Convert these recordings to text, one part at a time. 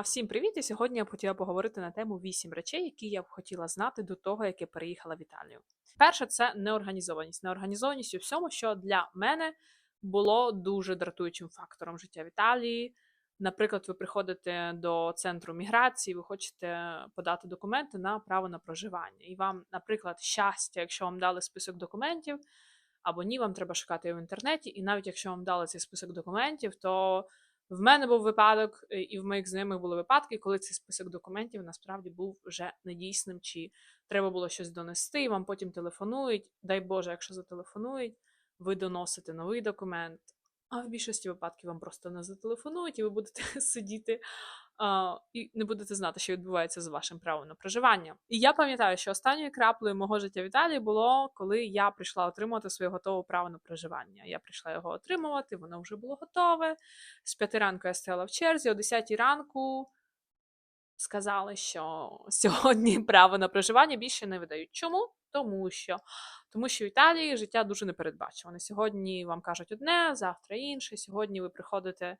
Всім привіт! І сьогодні я б хотіла поговорити на тему 8 речей, які я б хотіла знати до того, як я переїхала в Італію. Перше, це неорганізованість. Неорганізованість у всьому, що для мене було дуже дратуючим фактором життя в Італії. Наприклад, ви приходите до центру міграції, ви хочете подати документи на право на проживання. І вам, наприклад, щастя, якщо вам дали список документів, або ні, вам треба шукати в інтернеті. І навіть якщо вам дали цей список документів, то в мене був випадок, е, і в моїх знайомих були випадки, коли цей список документів насправді був вже недійсним, чи треба було щось донести, і вам потім телефонують. Дай Боже, якщо зателефонують, ви доносите новий документ. А в більшості випадків вам просто не зателефонують, і ви будете сидіти і не будете знати, що відбувається з вашим правом на проживання. І я пам'ятаю, що останньою краплею мого життя в Італії було, коли я прийшла отримувати своє готове право на проживання. Я прийшла його отримувати, воно вже було готове. З п'яти ранку я стояла в черзі, о 10 ранку сказали, що сьогодні право на проживання більше не видають. Чому? Тому що тому що в Італії життя дуже непередбачуване. Сьогодні вам кажуть одне, завтра інше. Сьогодні ви приходите,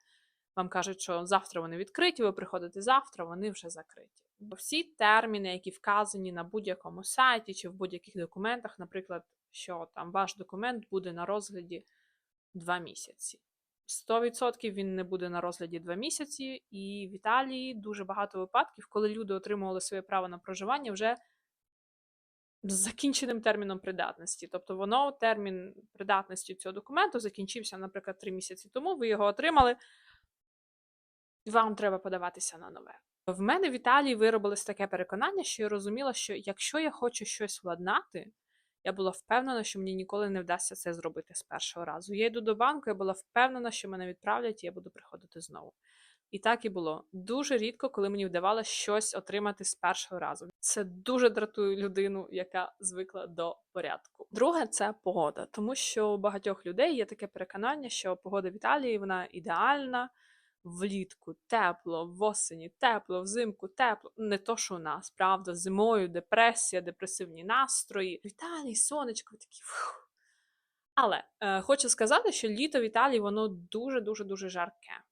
вам кажуть, що завтра вони відкриті, ви приходите завтра, вони вже закриті. Бо всі терміни, які вказані на будь-якому сайті чи в будь-яких документах, наприклад, що там ваш документ буде на розгляді два місяці. 100% він не буде на розгляді два місяці, і в Італії дуже багато випадків, коли люди отримували своє право на проживання вже з закінченим терміном придатності. Тобто воно, термін придатності цього документу закінчився, наприклад, три місяці тому, ви його отримали, вам треба подаватися на нове. В мене в Італії виробилось таке переконання, що я розуміла, що якщо я хочу щось владнати, я була впевнена, що мені ніколи не вдасться це зробити з першого разу. Я йду до банку, я була впевнена, що мене відправлять, і я буду приходити знову. І так і було. Дуже рідко, коли мені вдавалося щось отримати з першого разу. Це дуже дратує людину, яка звикла до порядку. Друге це погода, тому що у багатьох людей є таке переконання, що погода в Італії вона ідеальна. Влітку тепло, в осені тепло, взимку тепло. Не то, що у нас, правда, зимою депресія, депресивні настрої. В Італії сонечко такі. Але е, хочу сказати, що літо в Італії воно дуже-дуже дуже жарке.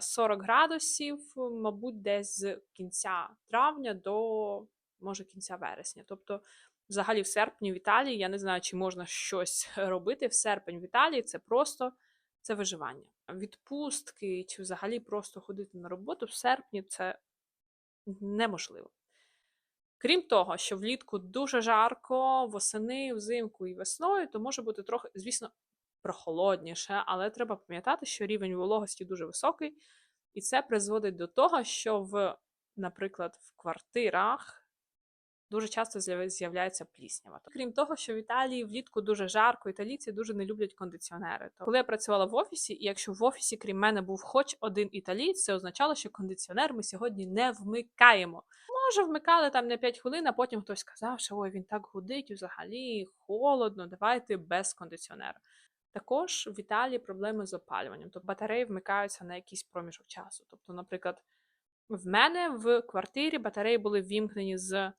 40 градусів, мабуть, десь з кінця травня до може кінця вересня. Тобто, взагалі, в серпні в Італії я не знаю, чи можна щось робити. В серпень в Італії це просто це виживання. Відпустки чи взагалі просто ходити на роботу в серпні це неможливо. Крім того, що влітку дуже жарко, восени, взимку і весною, то може бути трохи, звісно, прохолодніше, але треба пам'ятати, що рівень вологості дуже високий, і це призводить до того, що в, наприклад, в квартирах дуже часто з'являється пліснява. Крім того, що в Італії влітку дуже жарко, італійці дуже не люблять кондиціонери. То коли я працювала в офісі, і якщо в офісі, крім мене, був хоч один італієць, це означало, що кондиціонер ми сьогодні не вмикаємо. Може, вмикали там на 5 хвилин, а потім хтось сказав, що ой, він так гудить, взагалі холодно, давайте без кондиціонера. Також в Італії проблеми з опалюванням, тобто батареї вмикаються на якийсь проміжок часу. Тобто, наприклад, в мене в квартирі батареї були ввімкнені з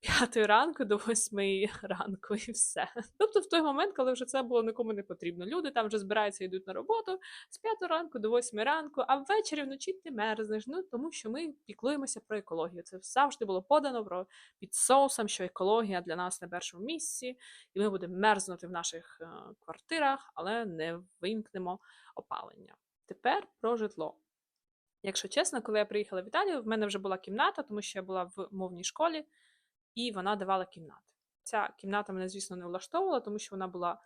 5 ранку до 8 ранку і все. Тобто, в той момент, коли вже це було нікому не потрібно. Люди там вже збираються йдуть на роботу з 5 ранку до 8 ранку, а ввечері вночі ти мерзнеш. Ну тому що ми піклуємося про екологію. Це завжди було подано про під соусом, що екологія для нас на першому місці, і ми будемо мерзнути в наших е, квартирах, але не вимкнемо опалення. Тепер про житло. Якщо чесно, коли я приїхала в Італію, в мене вже була кімната, тому що я була в мовній школі і вона давала кімнати. Ця кімната мене, звісно, не влаштовувала, тому що вона була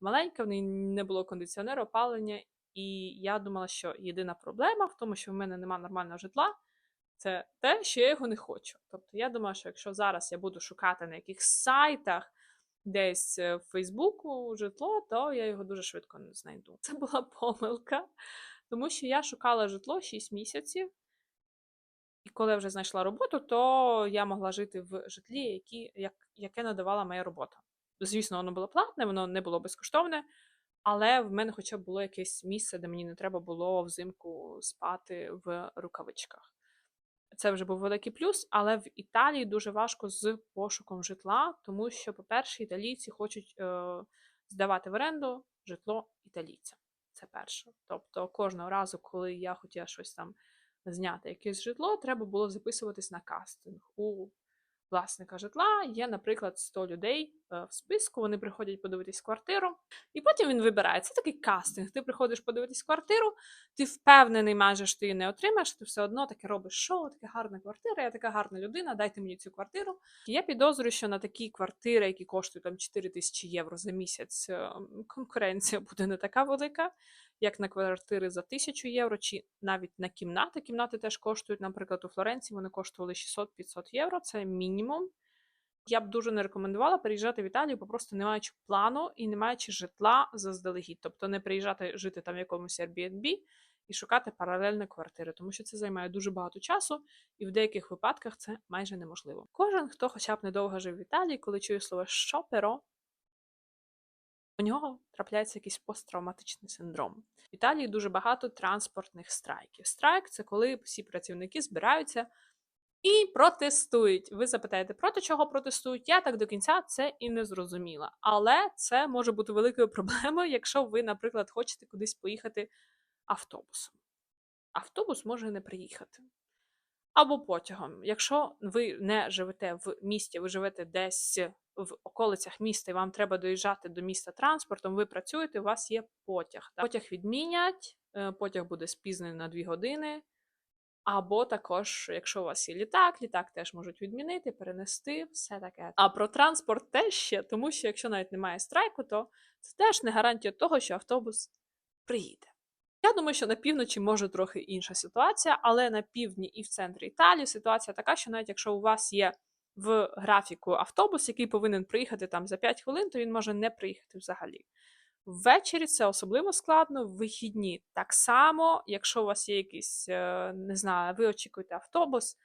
маленька, в неї не було кондиціонеру, опалення, і я думала, що єдина проблема в тому, що в мене немає нормального житла, це те, що я його не хочу. Тобто я думаю, що якщо зараз я буду шукати на якихось сайтах, десь е, в Фейсбуку житло, то я його дуже швидко не знайду. Це була помилка, тому що я шукала житло 6 місяців. І коли вже знайшла роботу, то я могла жити в житлі, які, як, яке надавала моя робота. Звісно, воно було платне, воно не було безкоштовне, але в мене хоча б було якесь місце, де мені не треба було взимку спати в рукавичках. Це вже був великий плюс, але в Італії дуже важко з пошуком житла, тому що, по-перше, італійці хочуть е, здавати в оренду житло італійцям. Це перше. Тобто, кожного разу, коли я хотіла щось там зняти якесь житло, треба було записуватись на кастинг. У власника житла є, наприклад, 100 людей в списку. Вони приходять подивитись квартиру, і потім він вибирає. Це такий кастинг. Ти приходиш подивитись квартиру, ти впевнений, майже що ти її не отримаєш. Ти все одно таке робиш шоу, така гарна квартира, я така гарна людина. Дайте мені цю квартиру. Я підозрюю, що на такі квартири, які коштують там 4 тисячі євро за місяць, е, конкуренція буде не така велика. Як на квартири за 1000 євро, чи навіть на кімнати. Кімнати теж коштують, наприклад, у Флоренції вони коштували 600-500 євро, це мінімум. Я б дуже не рекомендувала переїжджати в Італію, просто не маючи плану і не маючи житла заздалегідь. Тобто не приїжджати жити там в якомусь Airbnb і шукати паралельні квартири, тому що це займає дуже багато часу, і в деяких випадках це майже неможливо. Кожен, хто хоча б недовго жив в Італії, коли чує слово що перо, у нього трапляється якийсь посттравматичний синдром. В Італії дуже багато транспортних страйків. Страйк це коли всі працівники збираються і протестують. Ви запитаєте, проти чого протестують? Я так до кінця це і не зрозуміла. Але це може бути великою проблемою, якщо ви, наприклад, хочете кудись поїхати автобусом. Автобус може не приїхати. Або потягом. Якщо ви не живете в місті, ви живете десь в околицях міста, і вам треба доїжджати до міста транспортом, ви працюєте, у вас є потяг. Потяг відмінять, е, потяг буде спізнений на 2 години. Або також, якщо у вас є літак, літак теж можуть відмінити, перенести, все таке. А про транспорт теж ще, тому що якщо навіть немає страйку, то це теж не гарантія того, що автобус приїде. Я думаю, що на півночі може трохи інша ситуація, але на півдні і в центрі Італії ситуація така, що навіть якщо у вас є в графіку автобус, який повинен приїхати там за 5 хвилин, то він може не приїхати взагалі. Ввечері це особливо складно, в вихідні так само, якщо у вас є якийсь, е, не знаю, ви очікуєте автобус,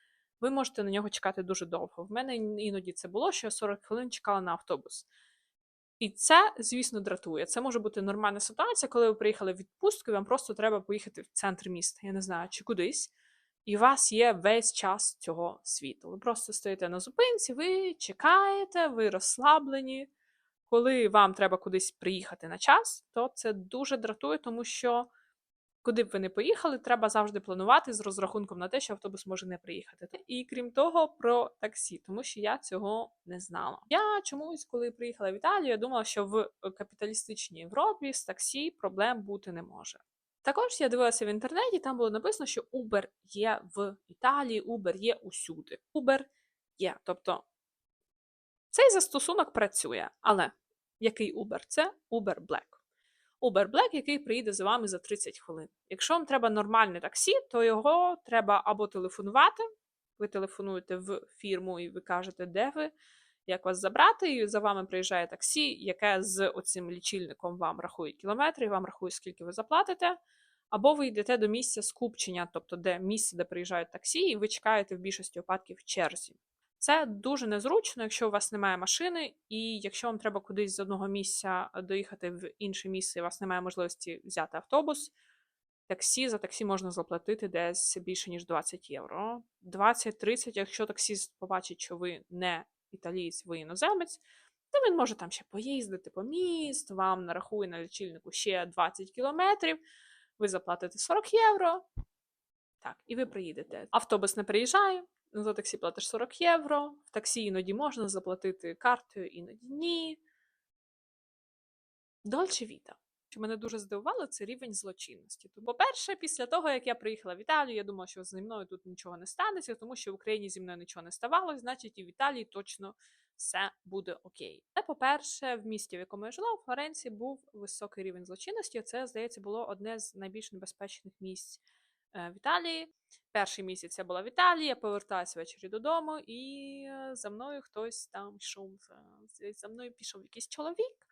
ви можете на нього чекати дуже довго. В мене іноді це було, що я 40 хвилин чекала на автобус. І це, звісно, дратує. Це може бути нормальна ситуація, коли ви приїхали в відпустку, і вам просто треба поїхати в центр міста, я не знаю, чи кудись. І у вас є весь час цього світу. Ви просто стоїте на зупинці, ви чекаєте, ви розслаблені. Коли вам треба кудись приїхати на час, то це дуже дратує, тому що куди б ви не поїхали, треба завжди планувати з розрахунком на те, що автобус може не приїхати. І крім того, про таксі, тому що я цього не знала. Я чомусь, коли приїхала в Італію, я думала, що в капіталістичній Європі з таксі проблем бути не може. Також я дивилася в інтернеті, там було написано, що Uber є в Італії, Uber є усюди. Uber є. Тобто цей застосунок працює, але який Uber? Це Uber Black. Uber Black, який приїде за вами за 30 хвилин. Якщо вам треба нормальне таксі, то його треба або телефонувати. Ви телефонуєте в фірму і ви кажете, де ви, як вас забрати, і за вами приїжджає таксі, яке з оцим лічильником вам рахує кілометри, і вам рахує, скільки ви заплатите. Або ви йдете до місця скупчення, тобто де місце, де приїжджають таксі, і ви чекаєте в більшості випадків в черзі. Це дуже незручно, якщо у вас немає машини, і якщо вам треба кудись з одного місця доїхати в інше місце, і у вас немає можливості взяти автобус. Таксі за таксі можна заплатити десь більше, ніж 20 євро. 20-30, якщо таксіст побачить, що ви не італієць, ви іноземець, то він може там ще поїздити по місту, вам нарахує на лічильнику ще 20 кілометрів, ви заплатите 40 євро. Так, і ви приїдете. Автобус не приїжджає, за таксі платиш 40 євро. В таксі іноді можна заплатити картою, іноді ні. Дольче віта. Що мене дуже здивувало, це рівень злочинності. По-перше, після того, як я приїхала в Італію, я думала, що зі мною тут нічого не станеться, тому що в Україні зі мною нічого не ставалося, значить, і в Італії точно все буде окей. Але, по-перше, в місті, в якому я жила, у Флоренції був високий рівень злочинності. Це, здається, було одне з найбільш небезпечних місць в Італії. Перший місяць я була в Італії, я повертаюся ввечері додому, і е, за мною хтось там йшов. е, За мною пішов якийсь чоловік.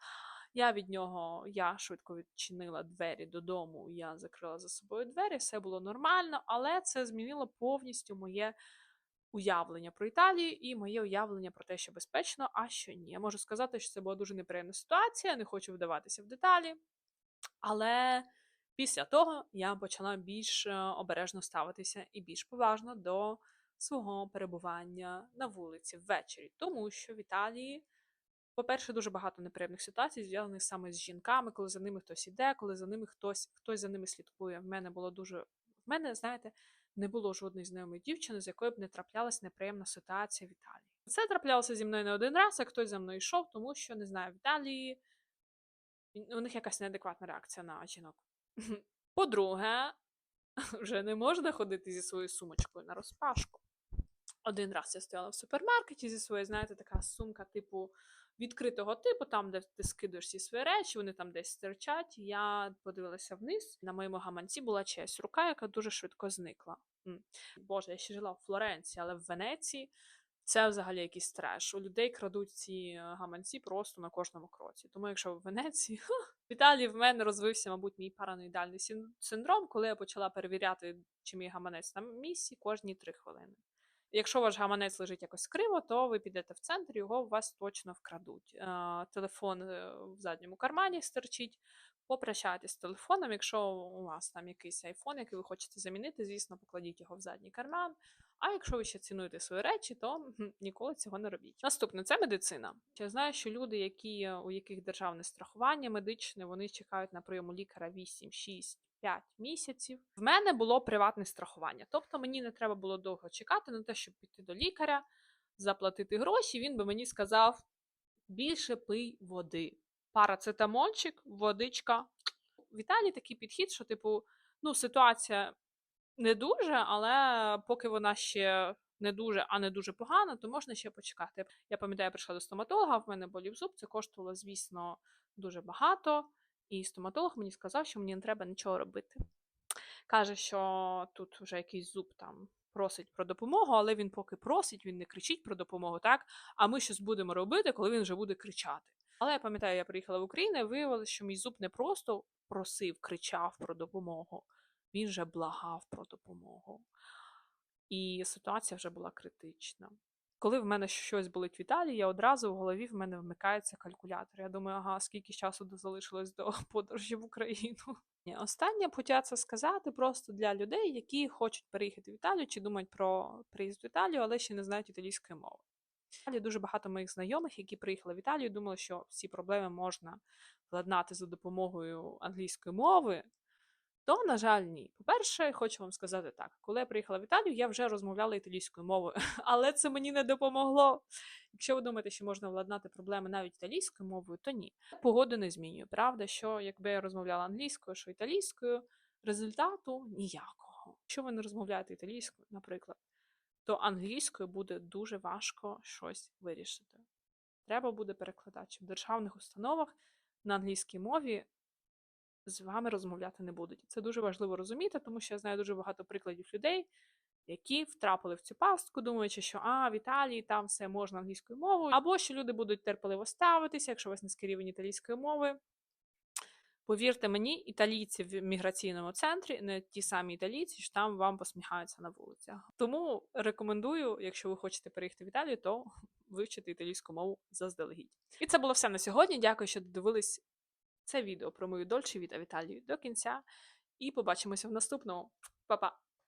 Я від нього я швидко відчинила двері додому, я закрила за собою двері, все було нормально, але це змінило повністю моє уявлення про Італію і моє уявлення про те, що безпечно, а що ні. Я можу сказати, що це була дуже неприємна ситуація, не хочу вдаватися в деталі. Але після того я почала більш е, обережно ставитися і більш поважно до свого перебування на вулиці ввечері, тому що в Італії. По-перше, дуже багато неприємних ситуацій, зв'язаних саме з жінками, коли за ними хтось іде, коли за ними хтось хтось за ними слідкує. В мене було дуже. В мене, знаєте, не було жодної знайомої дівчини, з якою б не траплялась неприємна ситуація в Італії. Це траплялося зі мною не один раз, як хтось за мною йшов, тому що не знаю, в Італії у них якась неадекватна реакція на жінок. По-друге, вже не можна ходити зі своєю сумочкою на розпашку. Один раз я стояла в супермаркеті зі своєю, знаєте, така сумка, типу, відкритого типу, там, де ти скидуєш всі свої речі, вони там десь стирчать. Я подивилася вниз. На моєму гаманці була чиясь рука, яка дуже швидко зникла. Боже, я ще жила в Флоренції, але в Венеції це взагалі якийсь треш. У людей крадуть ці е, гаманці просто на кожному кроці. Тому, якщо в Венеції, в Італії в мене розвився, мабуть, мій параноїдальний син- синдром, коли я почала перевіряти, чи мій гаманець на місці кожні три хвилини. Якщо ваш гаманець лежить якось криво, то ви підете в центр, його у вас точно вкрадуть. Е, Телефон е, в задньому кармані стерчить. Попрощайтесь з телефоном. Якщо у вас там якийсь айфон, який ви хочете замінити, звісно, покладіть його в задній карман. А якщо ви ще цінуєте свої речі, то ніколи цього не робіть. Наступне це медицина. Я знаю, що люди, які у яких державне страхування медичне, вони чекають на прийом у лікаря 8, 6, 5 місяців. В мене було приватне страхування. Тобто мені не треба було довго чекати на те, щоб піти до лікаря, заплатити гроші. Він би мені сказав: більше пий води. Парацетамольчик, водичка. В Італії такий підхід, що, типу, ну, ситуація не дуже, але поки вона ще не дуже, а не дуже погана, то можна ще почекати. Я пам'ятаю, я прийшла до стоматолога, в мене болів зуб, це коштувало, звісно, дуже багато. І стоматолог мені сказав, що мені не треба нічого робити. Каже, що тут вже якийсь зуб там просить про допомогу, але він поки просить, він не кричить про допомогу, так? А ми щось будемо робити, коли він вже буде кричати. Але я пам'ятаю, я приїхала в Україну і виявилося, що мій зуб не просто просив, кричав про допомогу, він вже благав про допомогу. І ситуація вже була критична. Коли в мене щось болить в Італії, я одразу в голові в мене вмикається калькулятор. Я думаю, ага, скільки часу залишилось до подорожі в Україну. Останнє хотя це сказати просто для людей, які хочуть переїхати в Італію чи думають про приїзд в Італію, але ще не знають італійської мови. Дуже багато моїх знайомих, які приїхали в Італію, думали, що всі проблеми можна владнати за допомогою англійської мови. То, на жаль, ні. По-перше, хочу вам сказати так: коли я приїхала в Італію, я вже розмовляла італійською мовою, але це мені не допомогло. Якщо ви думаєте, що можна владнати проблеми навіть італійською мовою, то ні. Погоду не змінює. Правда, що якби я розмовляла англійською, що італійською, результату ніякого. Якщо ви не розмовляєте італійською, наприклад, то англійською буде дуже важко щось вирішити. Треба буде перекладач в державних установах на англійській мові з вами розмовляти не будуть. Це дуже важливо розуміти, тому що я знаю дуже багато прикладів людей, які втрапили в цю пастку, думаючи, що а, в Італії там все можна англійською мовою, або що люди будуть терпеливо ставитися, якщо у вас низький рівень італійської мови. Повірте мені, італійці в міграційному центрі не ті самі італійці, що там вам посміхаються на вулицях. Тому рекомендую, якщо ви хочете переїхати в Італію, то вивчити італійську мову заздалегідь. І це було все на сьогодні. Дякую, що додивились це відео про мою дольче віта в Італії до кінця. І побачимося в наступному. Па-па!